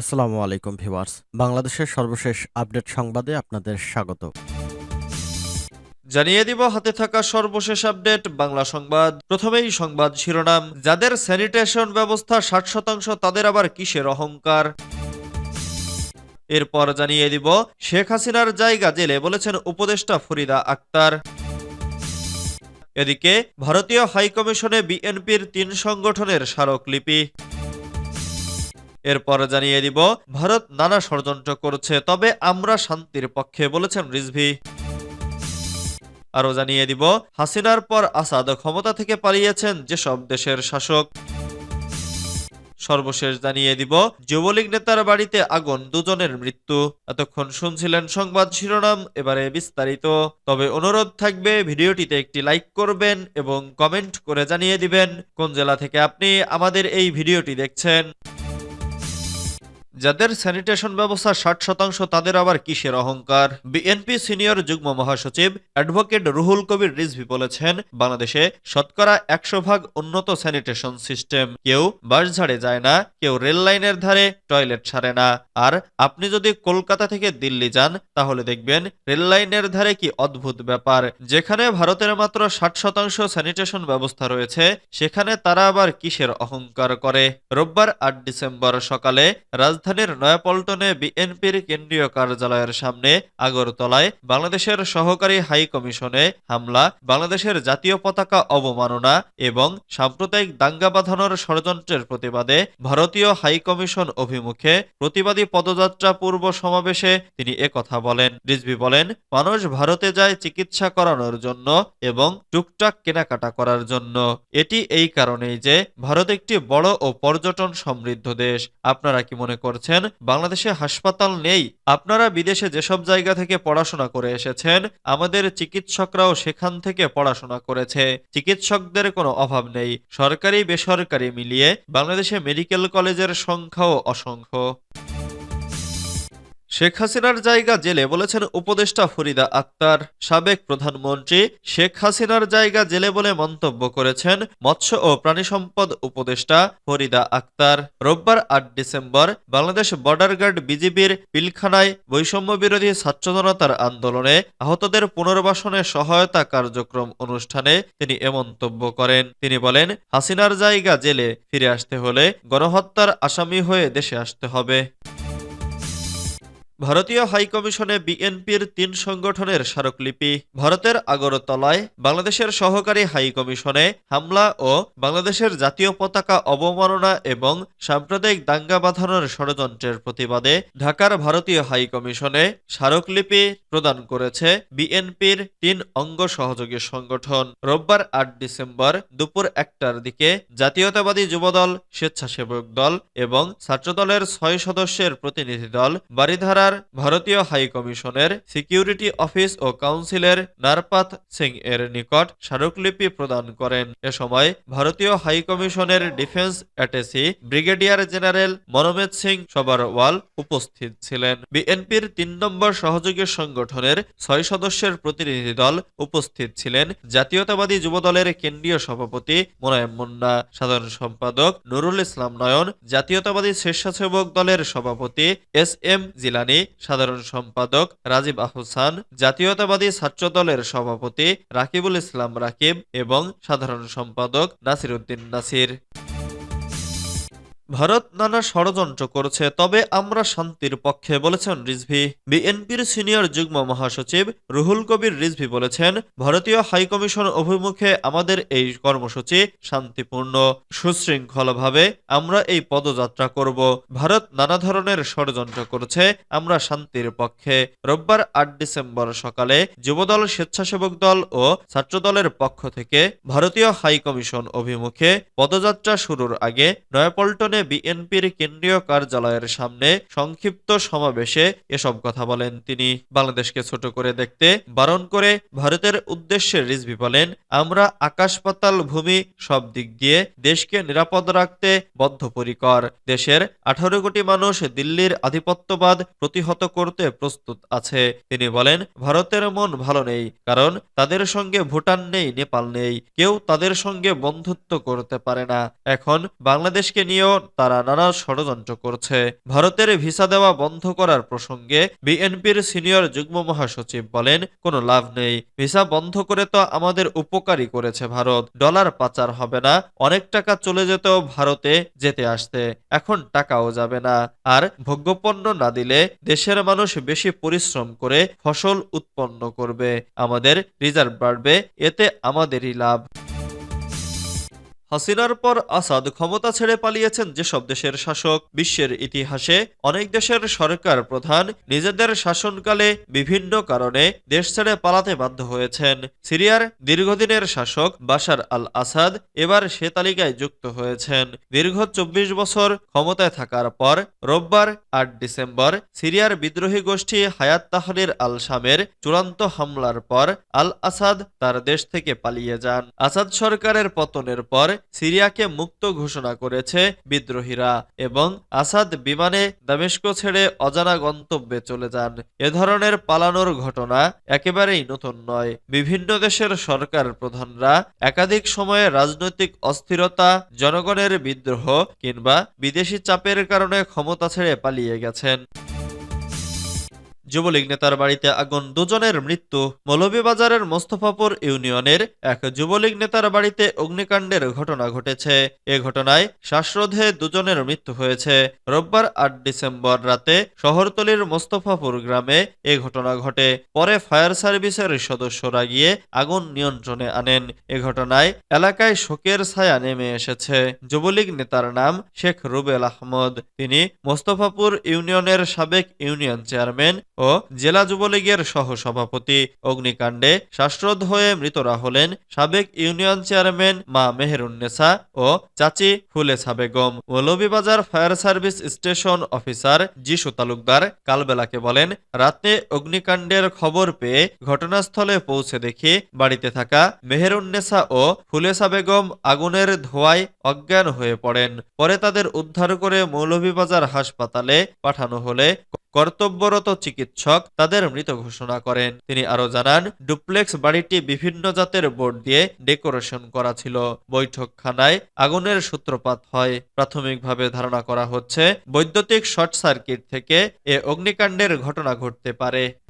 আসসালামু আলাইকুম, ভিউয়ার্স। বাংলাদেশের সর্বশেষ আপডেট সংবাদে আপনাদের স্বাগত। জানিয়ে দিব, হাতে থাকা সর্বশেষ আপডেট, বাংলা সংবাদ। প্রথমেই সংবাদ শিরোনাম, যাদের স্যানিটেশন ব্যবস্থা ষাট শতাংশ, তাদের আবার কিসের অহংকার? এরপর জানিয়ে দিব, শেখ হাসিনার জায়গা জেলে বলেছেন উপদেষ্টা ফরিদা আক্তার। এদিকে, ভারতীয় হাইকমিশনে বিএনপির তিন সংগঠনের স্মারকলিপি। এরপর জানিয়ে দিব, ভারত নানা ষড়যন্ত্র করছে, তবে আমরা শান্তির পক্ষে, বলেছেন রিজভি। আরও জানিয়ে দিব, হাসিনার পর আসাদ ক্ষমতা থেকে পালিয়েছেন যেসব দেশের শাসক। সর্বশেষ জানিয়ে দিব, যুবলীগ নেতার বাড়িতে আগুন, দুজনের মৃত্যু। এতক্ষণ শুনছিলেন সংবাদ শিরোনাম, এবারে বিস্তারিত। তবে অনুরোধ থাকবে, ভিডিওটিতে একটি লাইক করবেন এবং কমেন্ট করে জানিয়ে দিবেন, কোন জেলা থেকে আপনি আমাদের এই ভিডিওটি দেখছেন। যাদের স্যানিটেশন ব্যবস্থা ষাট শতাংশ, তাদের আবার কিসের অহংকার? বিএনপি সিনিয়র যুগ্ম মহাসচিব অ্যাডভোকেট রুহুল কবির রিজভি বলেছেন, বাংলাদেশে শতকরা একশো ভাগ উন্নত স্যানিটেশন সিস্টেম। কেউ বাস ঝাড়ে যায় না, কেউ রেল লাইনের ধারে টয়লেট ছাড়ে না। আর আপনি যদি কলকাতা থেকে দিল্লি যান, তাহলে দেখবেন রেল লাইনের ধারে কি অদ্ভুত ব্যাপার। যেখানে ভারতের মাত্র ষাট শতাংশ স্যানিটেশন ব্যবস্থা রয়েছে, সেখানে তারা আবার কিসের অহংকার করে? রোববার আট ডিসেম্বর সকালে রাজধানীর নয়াপল্টনে বিএনপির কেন্দ্রীয় কার্যালয়ের সামনে আগরতলায় বাংলাদেশের সহকারী হাই কমিশনে হামলা, বাংলাদেশের জাতীয় পতাকা অবমাননা এবং সাম্প্রদায়িক দাঙ্গা বাঁধানোর ষড়যন্ত্রের প্রতিবাদে ভারতীয় হাই কমিশন অভিমুখে প্রতিবাদী পদযাত্রা পূর্ব সমাবেশে তিনি একথা বলেন। রিজভি বলেন, মানুষ ভারতে যায় চিকিৎসা করানোর জন্য এবং টুকটাক কেনাকাটা করার জন্য। এটি এই কারণেই যে ভারত একটি বড় ও পর্যটন সমৃদ্ধ দেশ। আপনারা কি মনে করছেন, বাংলাদেশে হাসপাতাল নেই, আপনারা বিদেশে যেসব জায়গা থেকে পড়াশোনা করে এসেছেন, আমাদের চিকিৎসকরাও সেখান থেকে পড়াশোনা করেছে। চিকিৎসকদের কোনো অভাব নেই সরকারি বেসরকারি মিলিয়ে বাংলাদেশে মেডিকেল কলেজের সংখ্যাও অসংখ্য। শেখ হাসিনার জায়গা জেলে বলেছেন উপদেষ্টা ফরিদা আক্তার, সাবেক প্রধানমন্ত্রী শেখ হাসিনার জায়গা জেলে বলে মন্তব্য করেছেন মৎস্য ও প্রাণী সম্পদ উপদেষ্টা ফরিদা আক্তার। রোববার আট ডিসেম্বর বাংলাদেশ বর্ডার গার্ড বিজিবির পিলখানায় বৈষম্য বিরোধী ছাত্র আন্দোলনে আহতদের পুনর্বাসনে সহায়তা কার্যক্রম অনুষ্ঠানে তিনি এ মন্তব্য করেন। তিনি বলেন, হাসিনার জায়গা জেলে ফিরে আসতে হলে গণহত্যার আসামি হয়ে দেশে আসতে হবে। ভারতীয় হাইকমিশনে বিএনপির তিন সংগঠনের স্মারকলিপি। ভারতের আগরতলায় বাংলাদেশের সহকারী হাইকমিশনে হামলা ও বাংলাদেশের জাতীয় পতাকা অবমাননা এবং সাম্প্রদায়িক দাঙ্গা বাঁধানোর ষড়যন্ত্রের প্রতিবাদে ঢাকার ভারতীয় হাইকমিশনে স্মারকলিপি প্রদান করেছে বিএনপির তিন অঙ্গ সহযোগী সংগঠন। রোববার আট ডিসেম্বর দুপুর একটার দিকে জাতীয়তাবাদী যুবদল, স্বেচ্ছাসেবক দল এবং ছাত্রদলের ছয় সদস্যের প্রতিনিধি দল বারিধারার ভারতীয় হাই কমিশনের সিকিউরিটি অফিস ও কাউন্সিলের নারপাত সিং এর নিকট স্মারকলিপি প্রদান করেন। এ সময় ভারতীয় হাই কমিশনের defence attache brigadier general Manomed Singh Sabharwal উপস্থিত ছিলেন। বিএনপির তিন নম্বর সহযোগী সংগঠনের ছয় সদস্যের প্রতিনিধি দল উপস্থিত ছিলেন জাতীয়তাবাদী যুবদলের কেন্দ্রীয় সভাপতি মোনায়েম মুন্না, সাধারণ সম্পাদক নুরুল ইসলাম নয়ন, জাতীয়তাবাদী স্বেচ্ছাসেবক দলের সভাপতি এস এম জিলানি সাধারণ সম্পাদক রাজীব আহসান, জাতীয়তাবাদী ছাত্র দলের সভাপতি রাকিবুল ইসলাম রাকিব এবং সাধারণ সম্পাদক নাসির উদ্দিন নাসির। ভারত নানা ষড়যন্ত্র করছে, তবে আমরা শান্তির পক্ষে, বলেছেন রিজভি। বিএনপির সিনিয়র যুগ্ম মহাসচিব রুহুল কবির রিজভি বলেছেন, ভারতীয় হাইকমিশন অভিমুখে আমাদের এই কর্মসূচি শান্তিপূর্ণ, সুশৃঙ্খলভাবে আমরা এই পদযাত্রা করব। ভারত নানা ধরনের ষড়যন্ত্র করছে, আমরা শান্তির পক্ষে। রোববার আট ডিসেম্বর সকালে যুবদল স্বেচ্ছাসেবক দল ও ছাত্রদলের পক্ষ থেকে ভারতীয় হাইকমিশন অভিমুখে পদযাত্রা শুরুর আগে নয়াপল্টনে বিএনপির কেন্দ্রীয় কার্যালয়ের সামনে সংক্ষিপ্ত সমাবেশে এসব কথা বলেন তিনি। বাংলাদেশকে ছোট করে দেখতে, বারণ করে ভারতের উদ্দেশ্যে রিজভি বলেন আমরা আকাশ পাতাল ভূমি সব দিক দিয়ে দেশকে নিরাপদ রাখতে বদ্ধপরিকর। দেশের আঠারো কোটি মানুষ দিল্লির আধিপত্যবাদ প্রতিহত করতে প্রস্তুত আছে। তিনি বলেন, ভারতের মন ভালো নেই, কারণ তাদের সঙ্গে ভুটান নেই, নেপাল নেই, কেউ তাদের সঙ্গে বন্ধুত্ব করতে পারে না। এখন বাংলাদেশকে নিয়েও তারা নানা ষড়যন্ত্র করছে। ভারতের ভিসা দেওয়া বন্ধ করার প্রসঙ্গে বিএনপির সিনিয়র যুগ্ম মহাসচিব বলেন, কোনো লাভ নেই। ভিসা বন্ধ করে তো আমাদের উপকারী করেছে ভারত। ডলার পাচার হবে না, অনেক টাকা চলে যেতেও ভারতে যেতে আসতে। এখন টাকাও যাবে না। আর ভোগ্যপণ্য না দিলে দেশের মানুষ বেশি পরিশ্রম করে ফসল উৎপন্ন করবে। আমাদের রিজার্ভ বাড়বে, এতে আমাদেরই লাভ। হাসিনার পর আসাদ ক্ষমতা ছেড়ে পালিয়েছেন যেসব দেশের শাসক। বিশ্বের ইতিহাসে অনেক দেশের সরকার প্রধান নিজেদের শাসনকালে বিভিন্ন কারণে দেশ ছেড়ে পালাতে বাধ্য হয়েছেন। সিরিয়ার দীর্ঘদিনের শাসক বাশার আল আসাদ এবার সে তালিকায় যুক্ত হয়েছেন। দীর্ঘ চব্বিশ বছর ক্ষমতায় থাকার পর রোববার আট ডিসেম্বর সিরিয়ার বিদ্রোহী গোষ্ঠী হায়াত তাহরির আল শামের চূড়ান্ত হামলার পর আল আসাদ তার দেশ থেকে পালিয়ে যান। আসাদ সরকারের পতনের পর সিরিয়াকে মুক্ত ঘোষণা করেছে বিদ্রোহীরা এবং আসাদ বিমানে দামেস্ক ছেড়ে অজানা গন্তব্যে চলে যান। এ ধরনের পালানোর ঘটনা একেবারেই নতুন নয়। বিভিন্ন দেশের সরকার প্রধানরা একাধিক সময়ে রাজনৈতিক অস্থিরতা, জনগণের বিদ্রোহ কিংবা বিদেশি চাপের কারণে ক্ষমতা ছেড়ে পালিয়ে গেছেন। যুবলীগ নেতার বাড়িতে আগুন, দুজনের মৃত্যু। মৌলভীবাজারের মোস্তফাপুর ইউনিয়নের এক যুবলীগ নেতার বাড়িতে অগ্নিকাণ্ডের ঘটনা ঘটেছে। এ ঘটনায় শ্বাসরোধে দুজনের মৃত্যু হয়েছে। রোববার আট ডিসেম্বর রাতে শহরতলির মোস্তফাপুর গ্রামে এ ঘটনা ঘটে। পরে ফায়ার সার্ভিসের সদস্যরা গিয়ে আগুন নিয়ন্ত্রণে আনেন। এ ঘটনায় এলাকায় শোকের ছায়া নেমে এসেছে। যুবলীগ নেতার নাম শেখ রুবেল আহমদ। তিনি মোস্তফাপুর ইউনিয়নের সাবেক ইউনিয়ন চেয়ারম্যান ও জেলা যুবলীগের সহসভাপতি অগ্নিকাণ্ডে শ্বাসরোধ হয়ে মৃতরা হলেন সাবেক ইউনিয়ন চেয়ারম্যান মা মেহেরুন্নেসা ও চাচি Fulesa Begum Moulvibazar fire service station officer Jishu Talukdar কালবেলাকে বলেন, রাতে অগ্নিকাণ্ডের খবর পেয়ে ঘটনাস্থলে পৌঁছে দেখি বাড়িতে থাকা মেহেরুন্নেসা ও ফুলেসা বেগম আগুনের ধোঁয়ায় অজ্ঞান হয়ে পড়েন। পরে তাদের উদ্ধার করে মৌলভীবাজার হাসপাতালে পাঠানো হলে কর্তব্যরত চিকিৎসক তাদের মৃত ঘোষণা করেন। তিনি আরও জানান, ডুপ্লেক্স বাড়িটি বিভিন্ন জাতের বোর্ড দিয়ে ডেকোরেশন করা ছিল। বৈঠকখানায় আগুনের সূত্রপাত হয়। প্রাথমিকভাবে ধারণা করা হচ্ছে, বৈদ্যুতিক শর্ট সার্কিট থেকে এ অগ্নিকাণ্ডের ঘটনা ঘটতে পারে।